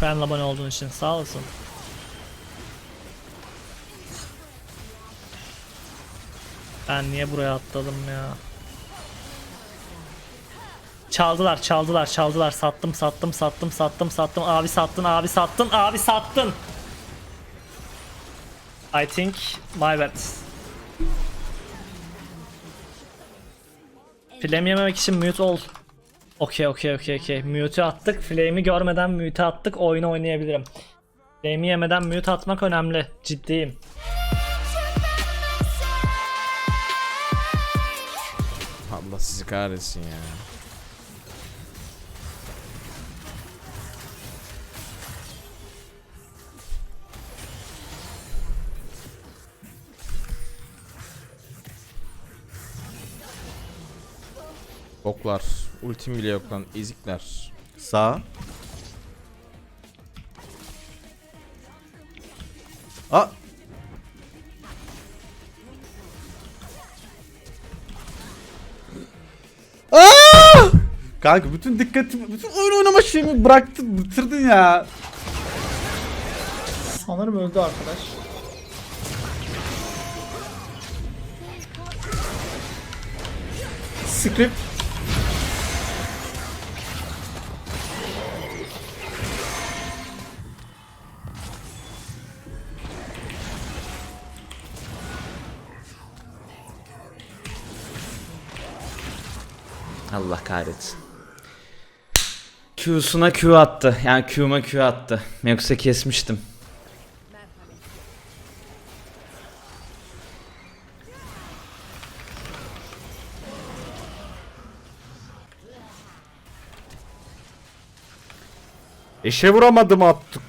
Prime abone olduğun için sağ olasın. Ben niye buraya atladım ya? Çaldılar, çaldılar, çaldılar. Sattım, sattım, sattım, sattım, sattım. Abi sattın, abi sattın, abi sattın. I think my bad. Flame yememek için mute ol. Okey okey okey okey. Mute'u attık. Flame'i görmeden mute attık. Oyunu oynayabilirim. Flame'i yemeden mute atmak önemli. Ciddiyim. Allah sizi kahretsin ya. Boklar. Ultim bile yok lan. Ezikler. Sağ. Aa. Aa! Kanka bütün dikkatimi, bütün oyun oynama şeyimi bıraktın, bitirdin ya. Sanırım öldü arkadaş. Script Allah kahretsin. Q'suna Q attı. Yani Q'ma Q attı. Yoksa kesmiştim. Eşe vuramadım attık.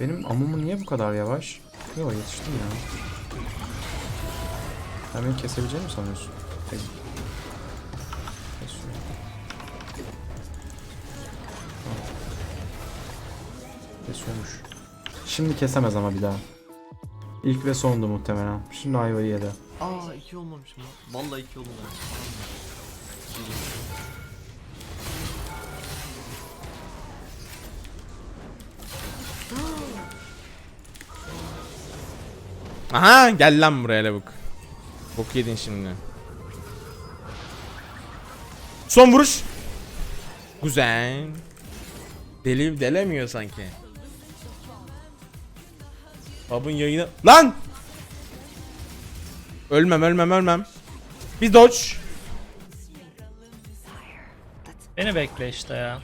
Benim amumu niye bu kadar yavaş? Yo yetiştim ya. Sen beni kesebileceğini mi sanıyorsun? Tamam. Kesiyormuş. Şimdi kesemez ama bir daha. İlk ve sondu muhtemelen. Şimdi ayvayı yedi. Aa iki olmamış mı? Vallahi iki olmamış. Aha gel lan buraya lavuk. Bok yedin şimdi. Son vuruş. Güzel. Deli delemiyor sanki. Babın yayını... Lan! Ölmem ölmem ölmem. Bir dodge. Beni bekle işte ya.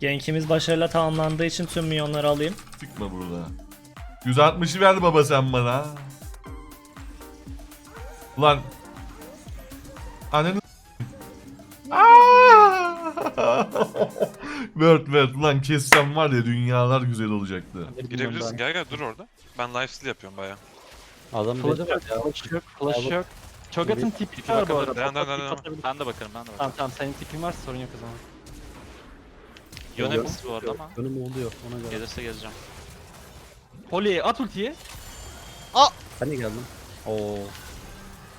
Genkimiz başarıyla tamamlandığı için tüm milyonları alayım. Sıkma burada. 160'ı ver baba sen bana. Ulan. Ananı Word word ulan kessem var ya dünyalar güzel olacaktı. Girebilirsin gel gel dur orada. Ben lifesteal yapıyorum baya. Adam flash yok, flash yok, flash yok. Cho'Gath'ın tipi var bu arada. Ben de bakarım, ben de bakarım. Tamam tamam senin tipin varsa sorun yok o zaman. Yönemiş bu arada ama. Önüm oluyor ona göre. Gelirse gezeceğim. Poli at ultiyi. Ben de geldim. Oo.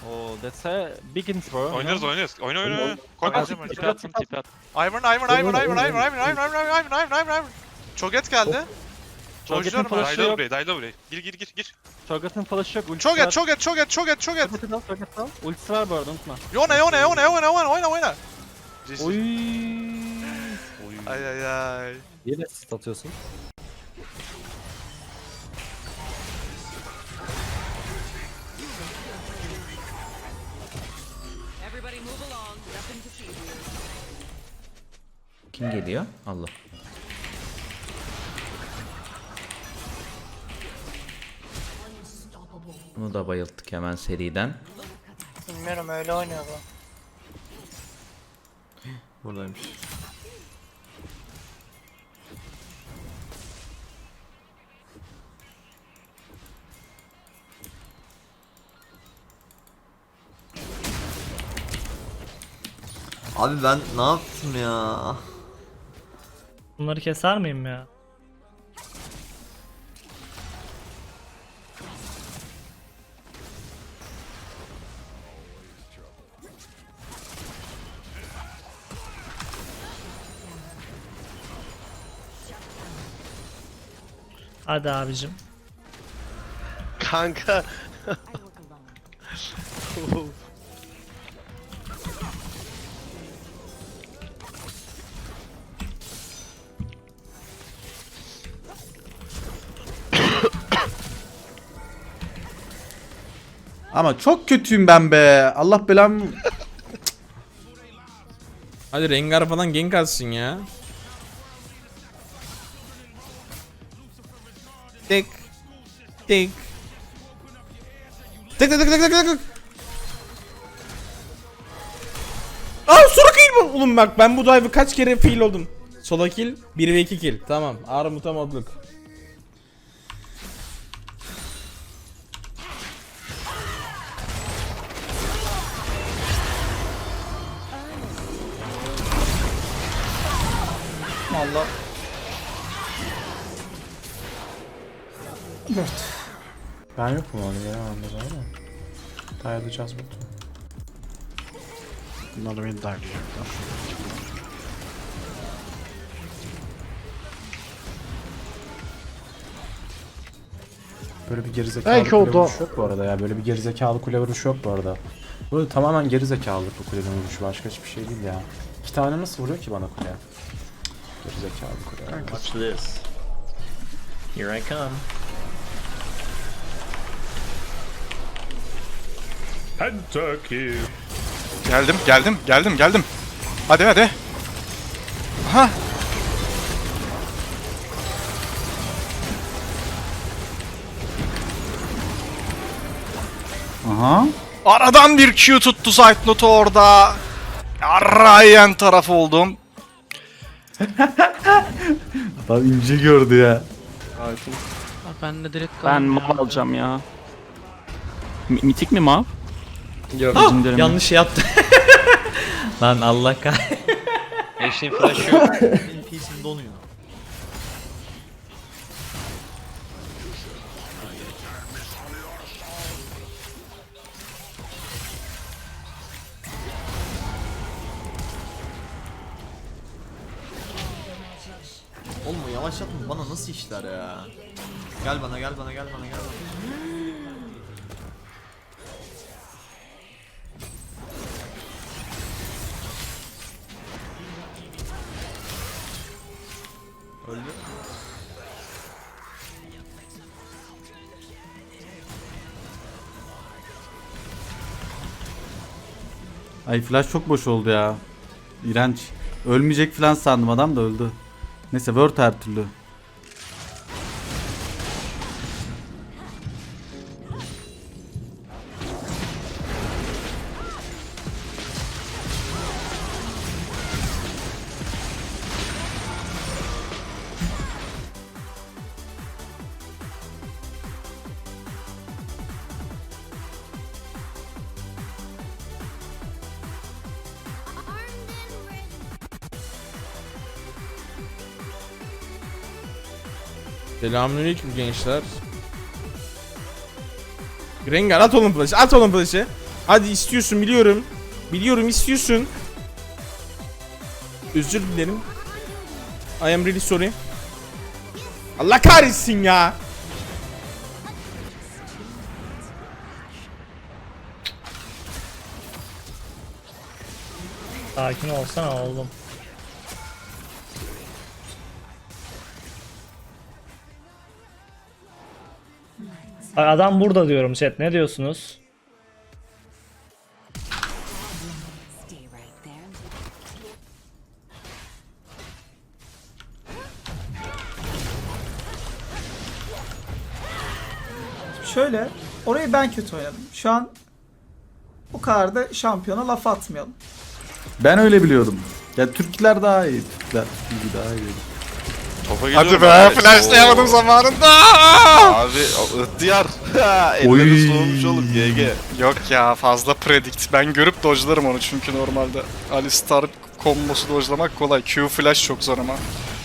Oo, that's a big intro. Oynarız oynarız. Oyna oyna oyna. At, Korkma. tipi attım, tipi at. Ivan Ivan Ivan Ivan Ivan Ivan Ivan Ivan Ivan Ivan Ivan Ivan Cho'Gath geldi. Cho'Gath'ın flash'ı Dayla yok. buraya dayla buraya. Gir gir gir gir. Cho'Gath'ın flash'ı yok. Ultisi var. Cho'Gath Cho'Gath Cho'Gath Cho'Gath. Cho'Gath'ı al, Cho'Gath'ı al. Ultisi var bu arada unutma. Yona yona yona yona yona oyna oyna. Oy. Ay ay ay. Niye de atıyorsun? Kim geliyor? Allah. Bunu da bayılttık hemen seriden. Bilmiyorum öyle oynuyor bu. Buradaymış. Abi ben ne yaptım ya? Bunları keser miyim ya? Hadi abicim. Kanka. Ama çok kötüyüm ben be. Allah belamı. Hadi Rengar falan gank atsın ya. Tek. Tek. Tek tek tek tek tek tek. Aa sonra kill bu. Oğlum bak ben bu dive'ı kaç kere fail oldum. Sola kill 1 ve 2 kill. Tamam. Armut'a modluk. Allah. Ben yokum onu gelemem o zaman ama. Dayanacağız bu. Bunlar da beni darlayacaklar. Böyle bir gerizekalı Belki kule o da- vuruşu yok bu arada ya. Böyle bir gerizekalı kule vuruşu yok bu arada. Böyle tamamen gerizekalılık bu kulenin vuruşu. Başka hiçbir şey değil ya. İki tane nasıl vuruyor ki bana kule? Gerizekalı kule. Watch this. Here I come. Geldim, geldim, geldim, geldim. Hadi hadi. Aha. Aha. Aradan bir Q tuttu Zaytnot'u orada. Arrayen taraf oldum. Adam ince gördü ya. Ben de direkt Ben mav alacağım ya. Mi- mitik mi mav? Yok. Mi? Yanlış şey yaptı. Lan Allah kah. Eşin flash yok. NPC'm donuyor. Nasıl işler ya? Gel bana gel bana gel bana gel bana. Öldü. Ay flash çok boş oldu ya. İğrenç. Ölmeyecek falan sandım adam da öldü. Neyse word her türlü. Selamünaleyküm gençler. Rengar at oğlum flash'ı at oğlum flash'ı. Hadi istiyorsun biliyorum. Biliyorum istiyorsun. Özür dilerim. I am really sorry. Allah kahretsin ya. Sakin olsana oğlum. Adam burada diyorum chat. Ne diyorsunuz? Şöyle, orayı ben kötü oynadım. Şu an bu kadar da şampiyona laf atmayalım. Ben öyle biliyordum. Ya Türkler daha iyi. Türkler Türkler daha iyi. Hadi be, flashlayamadım zamanında. Abi Ihtiyar. Oy. Elleri soğumuş oğlum GG. Yok ya, fazla predict. Ben görüp dodge'larım onu çünkü normalde. Alistar kombosu dodge'lamak kolay. Q flash çok zor ama.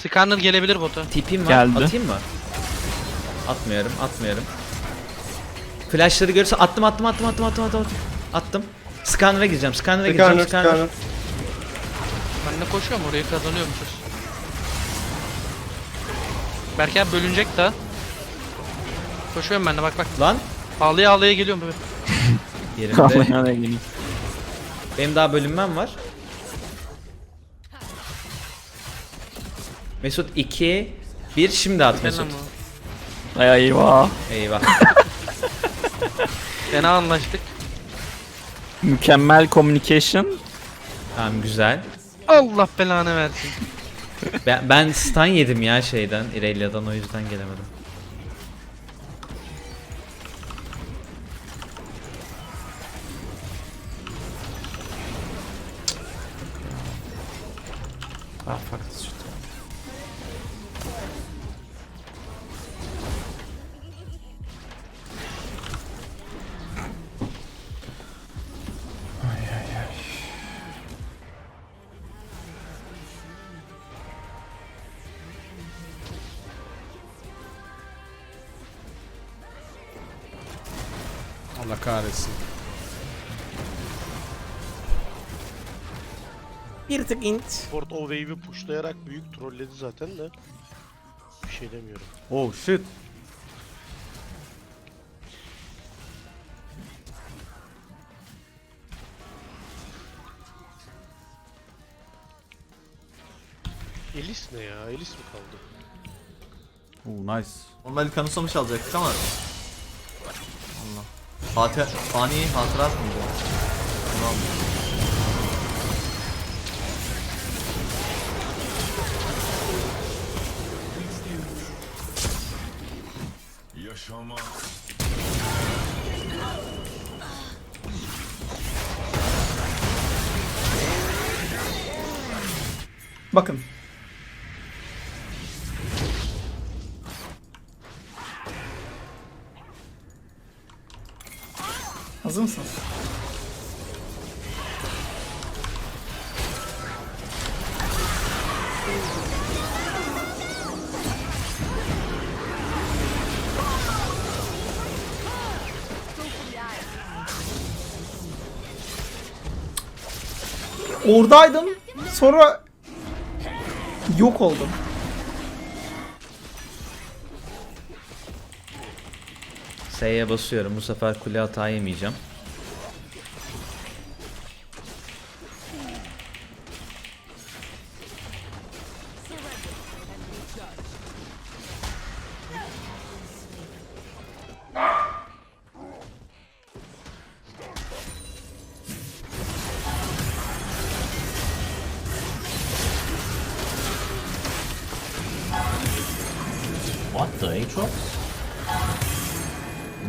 Skarner gelebilir bota. Tipim var. Geldi. Atayım mı? Atmıyorum, atmıyorum. Flashları görürse attım, attım, attım, attım, attım, attım. attım. Attım. Scanner'a gireceğim, Scanner'a gireceğim, Scanner. Ben de koşuyorum orayı kazanıyormuşuz. Abi bölünecek de. Koşuyorum ben de bak bak. Lan Ağlaya ağlaya geliyorum böyle. yerimde. Benim daha bölünmem var. Mesut 2 1 şimdi at Mesut. Ay eyvah. Eyvah. Fena anlaştık. Mükemmel communication. Tamam güzel. Allah belanı versin. Ben, ben stun yedim ya şeyden Irelia'dan o yüzden gelemedim. Allah kahretsin. Bir tık int. Ford o wave'i pushlayarak büyük trolledi zaten de. Bir şey demiyorum. Oh shit. Elis ne ya? Elis mi kaldı? Oh nice. Normal kanıtsamış alacaktık ama. Fatih, fani hatırat mıydı? Tamam. Bakın. Hazır mısınız? Oradaydım. Sonra yok oldum. S'ye basıyorum bu sefer kule hata yemeyeceğim. What the Aatrox?